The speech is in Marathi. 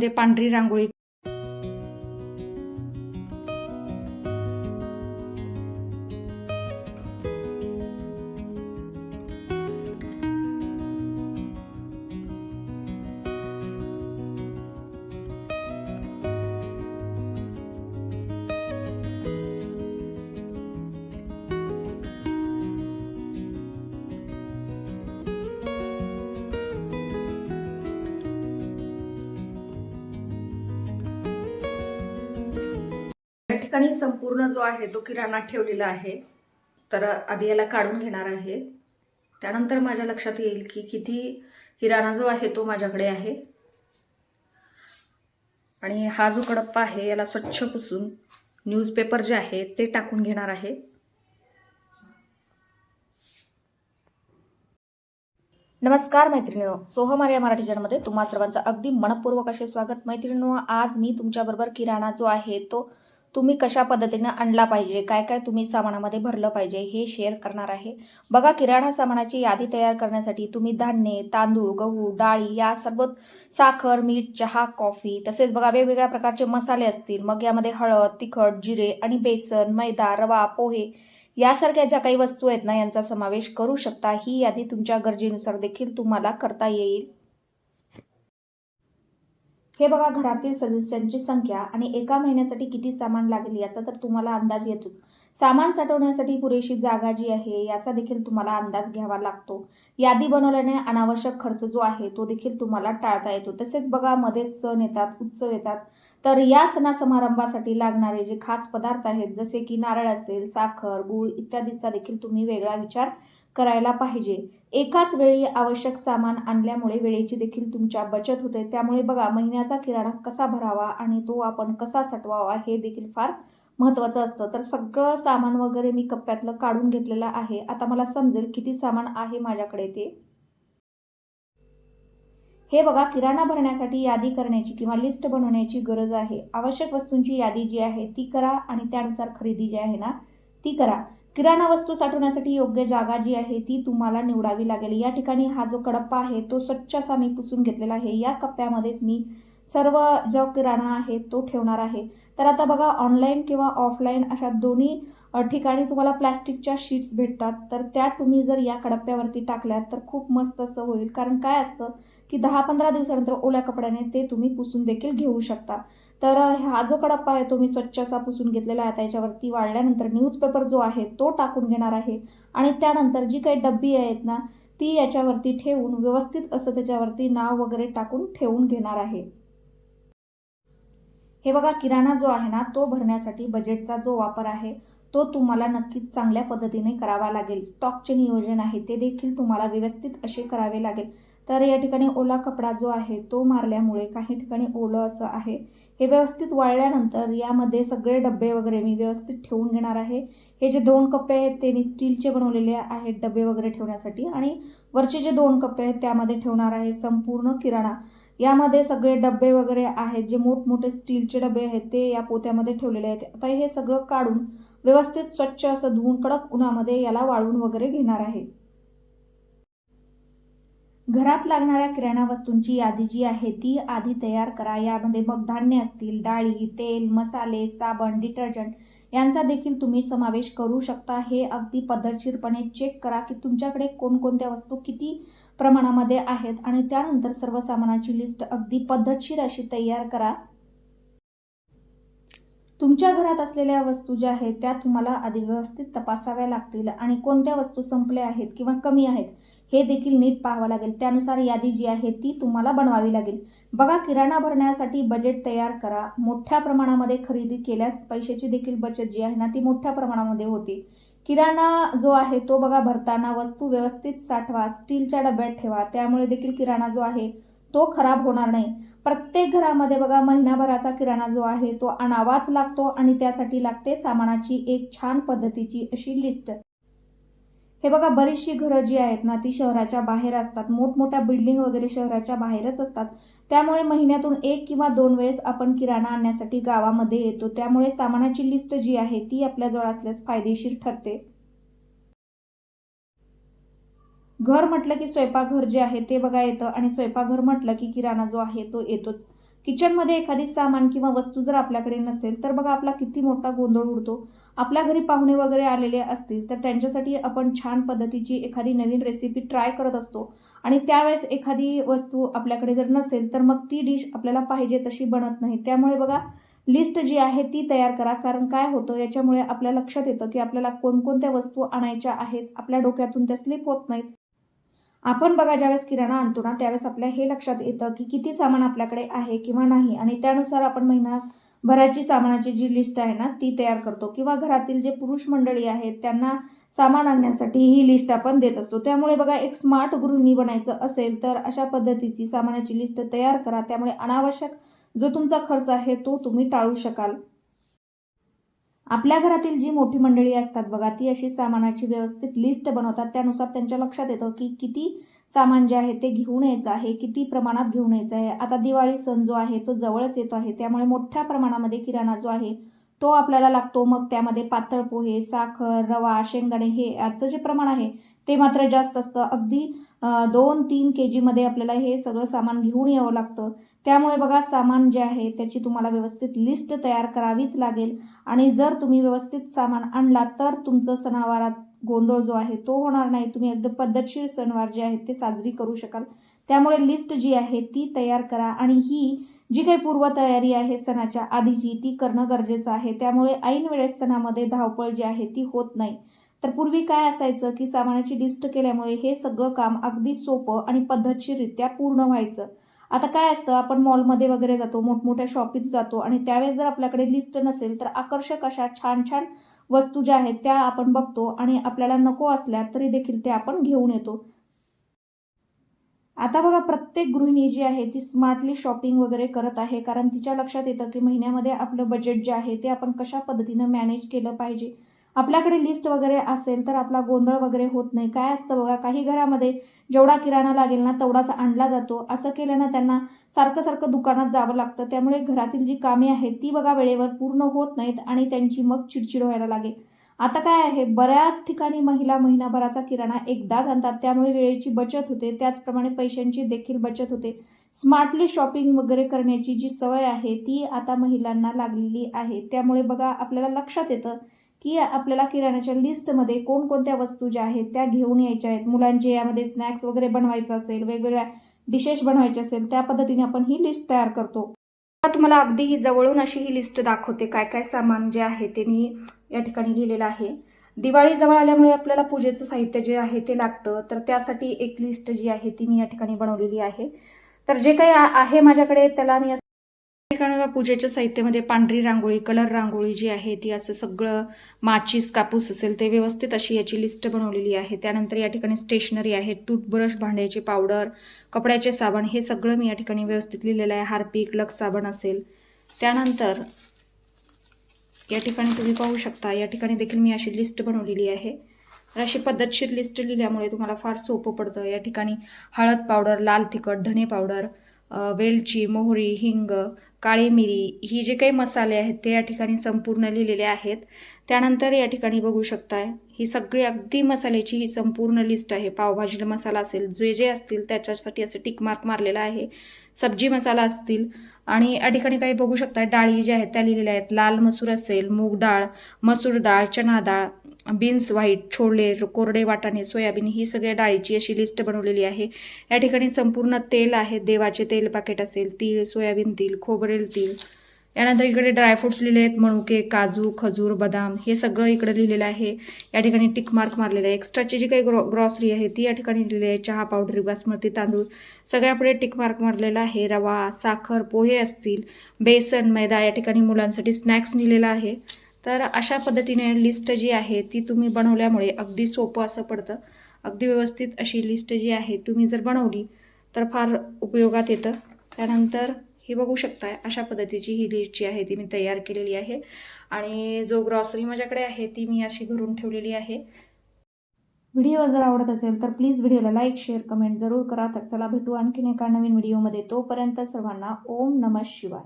याच्यामध्ये पांढरी रांगोळी ठिकाणी संपूर्ण जो आहे तो किराणा ठेवलेला आहे तर आधी याला काढून घेणार आहे. त्यानंतर माझ्या लक्षात येईल की किती किराणा जो आहे तो माझ्याकडे आहे. आणि हा जो कडप्पा आहे याला स्वच्छ पुसून न्यूजपेपर जे आहे ते टाकून घेणार आहे. नमस्कार मैत्रिणीनो सोहमार या मराठी चॅनलमध्ये तुम्हा सर्वांचं अगदी मनपूर्वक असे स्वागत. मैत्रिणीनो आज मी तुमच्याबरोबर किराणा जो आहे तो तुम्ही कशा पद्धतीनं आणला पाहिजे काय काय तुम्ही सामानामध्ये भरलं पाहिजे हे शेअर करणार आहे. बघा किराणा सामानाची यादी तयार करण्यासाठी तुम्ही धान्य तांदूळ गहू डाळी या सर्व साखर मीठ चहा कॉफी तसेच बघा वेगवेगळ्या प्रकारचे मसाले असतील. मग यामध्ये हळद तिखट जिरे आणि बेसन मैदा रवा पोहे यासारख्या ज्या काही वस्तू आहेत ना यांचा समावेश करू शकता. ही यादी तुमच्या गरजेनुसार देखील तुम्हाला करता येईल. हे बघा घरातील सदस्यांची संख्या आणि एका महिन्यासाठी किती सामान लागेल याचा तर तुम्हाला अंदाज येतोच. सामान साठवण्यासाठी पुरेशी जागा जी आहे याचा देखील तुम्हाला अंदाज घ्यावा लागतो. यादी बनवल्याने अनावश्यक खर्च जो आहे तो देखील तुम्हाला टाळता येतो. तसेच बघा मध्येच सण येतात उत्सव येतात. तर या सणा समारंभासाठी लागणारे जे खास पदार्थ आहेत जसे की नारळ असेल साखर गूळ इत्यादीचा देखील तुम्ही वेगळा विचार करायला पाहिजे. एकाच वेळी आवश्यक सामान आणल्यामुळे वेळेची देखील तुमच्या बचत होते. त्यामुळे बघा महिन्याचा किराणा कसा भरावा आणि तो आपण कसा साठवावा हे देखील फार महत्त्वाचं असतं. तर सगळं सामान वगैरे मी कप्प्यातलं काढून घेतलेलं आहे. आता मला समजेल किती सामान आहे माझ्याकडे ते. हे बघा किराणा भरण्यासाठी यादी करण्याची किंवा लिस्ट बनवण्याची गरज आहे. आवश्यक वस्तूंची यादी जी आहे ती करा आणि त्यानुसार खरेदी जी आहे ना ती करा. किराणा वस्तू साठवण्यासाठी योग्य जागा जी आहे ती तुम्हाला निवडावी लागेल. या ठिकाणी हा जो कडप्पा आहे तो स्वच्छ असा मी पुसून घेतलेला आहे. या कप्प्यामध्येच मी सर्व जो किराणा आहे तो ठेवणार आहे. तर आता बघा ऑनलाईन किंवा ऑफलाईन अशा दोन्ही ठिकाणी तुम्हाला प्लॅस्टिकच्या शीट्स भेटतात. तर त्या तुम्ही जर या कडप्प्यावरती टाकल्यात तर खूप मस्त असं होईल. कारण काय असतं की दहा पंधरा दिवसानंतर ओल्या कपड्याने ते तुम्ही पुसून देखील घेऊ शकता. तर हा जो कडप्पा आहे तो मी स्वच्छ असा पुसून घेतलेला आहे. त्याच्यावरती वाळल्यानंतर न्यूजपेपर जो आहे तो टाकून घेणार आहे. आणि त्यानंतर जी काही डब्बी आहेत ना ती याच्यावरती ठेवून व्यवस्थित असं त्याच्यावरती नाव वगैरे टाकून ठेवून घेणार आहे. हे बघा किराणा जो आहे ना तो भरण्यासाठी बजेटचा जो वापर आहे तो तुम्हाला नक्कीच चांगल्या पद्धतीने करावा लागेल. स्टॉकचे नियोजन आहे ते देखील तुम्हाला व्यवस्थित असे करावे लागेल. तर या ठिकाणी ओला कपडा जो आहे तो मारल्यामुळे काही ठिकाणी ओलं असं आहे. हे व्यवस्थित वाळल्यानंतर यामध्ये सगळे डबे वगैरे मी व्यवस्थित ठेवून घेणार आहे. हे जे दोन कप्पे आहेत ते मी स्टीलचे बनवलेले आहेत डबे वगैरे ठेवण्यासाठी. आणि वरचे जे दोन कप्पे आहेत त्यामध्ये ठेवणार आहे संपूर्ण किराणा. यामध्ये सगळे डबे वगैरे आहेत जे मोठमोठे स्टीलचे डबे आहेत ते या पोत्यामध्ये ठेवलेले आहेत. आता हे सगळं काढून व्यवस्थित स्वच्छ असं धुवून कडक उन्हामध्ये याला वाळून वगैरे घेणार आहे. घरात लागणाऱ्या किराणा वस्तूंची यादी जी आहे ती आधी तयार करा. यामध्ये मग धान्य असतील डाळी तेल मसाले साबण डिटर्जंट यांचा देखील तुम्ही समावेश करू शकता. हे अगदी पद्धतशीरपणे चेक करा की तुमच्याकडे कोणकोणत्या वस्तू किती प्रमाणामध्ये आहेत आणि त्यानंतर सर्व सामानाची लिस्ट अगदी पद्धतशीर अशी तयार करा. तुमच्या घरात असलेल्या वस्तू ज्या आहेत त्या तुम्हाला आधी व्यवस्थित तपासाव्या लागतील आणि कोणत्या वस्तू संपल्या आहेत किंवा कमी आहेत हे देखील नीट पाहावं लागेल. त्यानुसार यादी जी आहे ती तुम्हाला बनवावी लागेल. बघा किराणा भरण्यासाठी बजेट तयार करा. मोठ्या प्रमाणामध्ये खरेदी केल्यास पैशाची देखील बचत जी आहे ना ती मोठ्या प्रमाणामध्ये होते. किराणा जो आहे तो बघा भरताना वस्तू व्यवस्थित साठवा स्टीलच्या डब्यात ठेवा. त्यामुळे देखील किराणा जो आहे तो खराब होणार नाही. प्रत्येक घरामध्ये बघा महिनाभराचा किराणा जो आहे तो आणावाच लागतो आणि त्यासाठी लागते सामानाची एक छान पद्धतीची अशी लिस्ट हे बघा बरीचशी घरं जी आहेत ना ती शहराच्या बाहेर असतात. मोठमोठ्या बिल्डिंग वगैरे शहराच्या बाहेरच असतात. त्यामुळे महिन्यातून एक किंवा दोन वेळेस आपण किराणा आणण्यासाठी गावामध्ये येतो. त्यामुळे सामानाची लिस्ट जी आहे ती आपल्याजवळ असल्यास फायदेशीर ठरते. घर म्हटलं की स्वयंपाकघर जे आहे ते बघा येतं. आणि स्वयंपाकघर म्हटलं की किराणा जो आहे तो येतोच. किचनमध्ये एखादी सामान किंवा वस्तू जर आपल्याकडे नसेल तर बघा आपला किती मोठा गोंधळ उडतो. आपल्या घरी पाहुणे वगैरे आलेले असतील तर त्यांच्यासाठी आपण छान पद्धतीची एखादी नवीन रेसिपी ट्राय करत असतो. आणि त्यावेळेस एखादी वस्तू आपल्याकडे जर नसेल तर मग ती डिश आपल्याला पाहिजे तशी बनत नाही. त्यामुळे बघा लिस्ट जी आहे ती तयार करा. कारण काय होतं याच्यामुळे आपल्या लक्षात येतं की आपल्याला कोणकोणत्या वस्तू आणायच्या आहेत आपल्या डोक्यातून त्या स्लिप होत नाहीत. आपण बघा ज्यावेळेस किराणा आणतो ना त्यावेळेस आपल्या हे लक्षात येतं की किती सामान आपल्याकडे आहे किंवा नाही. आणि त्यानुसार आपण महिना भराची सामानाची जी लिस्ट आहे ना ती तयार करतो. किंवा घरातील जे पुरुष मंडळी आहेत त्यांना सामान आणण्यासाठी ही लिस्ट आपण देत असतो. त्यामुळे बघा एक स्मार्ट गृहिणी बनायचं असेल तर अशा पद्धतीची सामानाची लिस्ट तयार करा. त्यामुळे अनावश्यक जो तुमचा खर्च आहे तो तुम्ही टाळू शकाल. आपल्या घरातील जी मोठी मंडळी असतात बघा ती अशी सामानाची व्यवस्थित लिस्ट बनवतात. त्यानुसार त्यांच्या लक्षात येतं की किती सामान जे आहे ते घेऊन यायचं आहे किती प्रमाणात घेऊन यायचं आहे. आता दिवाळी सण जो आहे तो जवळच येतो आहे त्यामुळे मोठ्या प्रमाणामध्ये किराणा जो आहे तो आपल्याला लागतो. मग त्यामध्ये पातळ पोहे साखर रवा शेंगदाणे हे याचं जे प्रमाण आहे ते मात्र जास्त असतं. अगदी दोन तीन के जीमध्ये आपल्याला हे सगळं सामान घेऊन यावं लागतं. त्यामुळे बघा सामान जे आहे त्याची तुम्हाला व्यवस्थित लिस्ट तयार करावीच लागेल. आणि जर तुम्ही व्यवस्थित सामान आणला तर तुमचं सणावारात गोंधळ जो आहे तो होणार नाही. तुम्ही एकदम पद्धतशीर सणवार जे आहेत ते साजरी करू शकाल. त्यामुळे लिस्ट जी आहे ती तयार करा आणि ही जी काही पूर्वतयारी आहे सणाच्या आधीची ती करणं गरजेचं आहे. त्यामुळे ऐन वेळेस सणामध्ये धावपळ जी आहे ती होत नाही. तर पूर्वी काय असायचं की सामानाची लिस्ट केल्यामुळे हे सगळं काम अगदी सोपं आणि पद्धतशीररित्या पूर्ण व्हायचं. आता काय असतं आपण मॉलमध्ये वगैरे जातो मोठमोठ्या शॉपिंग जातो आणि त्यावेळेस जर आपल्याकडे लिस्ट नसेल तर आकर्षक अशा छान छान वस्तू ज्या आहेत त्या आपण बघतो आणि आपल्याला नको असल्या तरी देखील ते आपण घेऊन येतो. आता बघा प्रत्येक गृहिणी जी आहे ती स्मार्टली शॉपिंग वगैरे करत आहे कारण तिच्या लक्षात येतं की महिन्यामध्ये आपलं बजेट जे आहे ते आपण कशा पद्धतीनं मॅनेज केलं पाहिजे. आपल्याकडे लिस्ट वगैरे असेल तर आपला गोंधळ वगैरे होत नाही. काय असतं बघा काही घरामध्ये जेवढा किराणा लागेल ना तेवढाच आणला जातो. असं केल्यानं त्यांना सारखं सारखं दुकानात जावं लागतं. त्यामुळे घरातील जी कामे आहेत ती बघा वेळेवर पूर्ण होत नाहीत आणि त्यांची मग चिडचिड व्हायला लागेल. आता काय आहे बऱ्याच ठिकाणी महिला महिनाभराचा किराणा एकदाच आणतात. त्यामुळे वेळेची बचत होते. त्याचप्रमाणे पैशांची देखील बचत होते. स्मार्टली शॉपिंग वगैरे करण्याची जी सवय आहे ती आता महिलांना लागलेली आहे. त्यामुळे बघा आपल्याला लक्षात येतं की आपल्याला किराण्याच्या लिस्टमध्ये कोणकोणत्या वस्तू ज्या आहेत त्या घेऊन यायच्या आहेत. मुलांचे यामध्ये स्नॅक्स वगैरे बनवायचं असेल वेगवेगळ्या डिशेस बनवायचे असेल त्या पद्धतीने आपण ही लिस्ट तयार करतो. आता तुम्हाला अगदी ही जवळून अशी ही लिस्ट दाखवते काय काय सामान जे आहे ते मी या ठिकाणी लिहिलेलं आहे. दिवाळी जवळ आल्यामुळे आपल्याला पूजेचं साहित्य जे आहे ते लागतं. तर त्यासाठी एक लिस्ट जी आहे ती मी या ठिकाणी बनवलेली आहे. तर जे काही आहे माझ्याकडे त्याला मी ठिकाणी पूजेच्या साहित्यामध्ये पांढरी रांगोळी कलर रांगोळी जी आहे ती असं सगळं माचीस कापूस असेल ते व्यवस्थित अशी याची लिस्ट बनवलेली आहे. त्यानंतर या ठिकाणी स्टेशनरी आहे टूथब्रश भांड्याची पावडर कपड्याचे साबण हे सगळं मी या ठिकाणी व्यवस्थित लिहिलेलं आहे. हार्पिक लक्स साबण असेल. त्यानंतर या ठिकाणी तुम्ही पाहू शकता या ठिकाणी देखील मी अशी लिस्ट बनवलेली आहे. तर अशी पद्धतशीर लिस्ट लिहिल्यामुळे तुम्हाला फार सोपं पडतं. या ठिकाणी हळद पावडर लाल तिखट धने पावडर वेलची मोहरी हिंग काळी मिरी ही जे काही मसाले आहेत ते या ठिकाणी संपूर्ण लिहिलेले आहेत. त्यानंतर या ठिकाणी बघू शकताय ही सगळी अगदी मसाल्याची ही संपूर्ण लिस्ट आहे. पावभाजीला मसाला असेल जे जे असतील त्याच्यासाठी असं टिक मार्क मारलेला आहे. सब्जी मसाला असतील आणि या ठिकाणी काही बघू शकता डाळी ज्या आहेत त्या लिहिलेल्या आहेत. लाल मसूर असेल मूग डाळ मसूर डाळ चणा डाळ बीन्स व्हाईट छोले कोरडे वाटाणे सोयाबीन ही सगळ्या डाळीची अशी लिस्ट बनवलेली आहे. या ठिकाणी संपूर्ण तेल आहे. देवाचे तेल पाकिट असेल तीळ सोयाबीन तेल खोबरेल तेल यानंतर इकडे ड्रायफ्रुट्स लिहिले आहेत. मणुके काजू खजूर बदाम हे सगळं इकडे लिहिलेलं आहे. या ठिकाणी टिक मार्क मारलेलं आहे. एक्स्ट्राची जी काही ग्रॉ ग्रॉसरी आहे ती या ठिकाणी लिहिली आहे. चहा पावडर बासमती तांदूळ सगळ्यापुढे टिक मार्क मारलेला आहे. रवा साखर पोहे असतील बेसन मैदा या ठिकाणी मुलांसाठी स्नॅक्स लिहिलेला आहे. तर अशा पद्धतीने लिस्ट जी आहे ती तुम्ही बनवल्यामुळे अगदी सोपं असं पडतं. अगदी व्यवस्थित अशी लिस्ट जी आहे तुम्ही जर बनवली तर फार उपयोगात येतं. त्यानंतर हे बघू शकताय अशा पद्धतीची ही लिस्ट जी आहे ती मी तयार केलेली आहे. आणि जो ग्रॉसरी माझ्याकडे आहे ती मी अशी भरून ठेवलेली आहे. व्हिडिओ जर आवडत असेल तर प्लीज व्हिडिओला लाईक शेअर कमेंट जरूर करा. तर चला भेटू आणखीन एका नवीन व्हिडिओमध्ये तोपर्यंत सर्वांना ओम नमः शिवाय.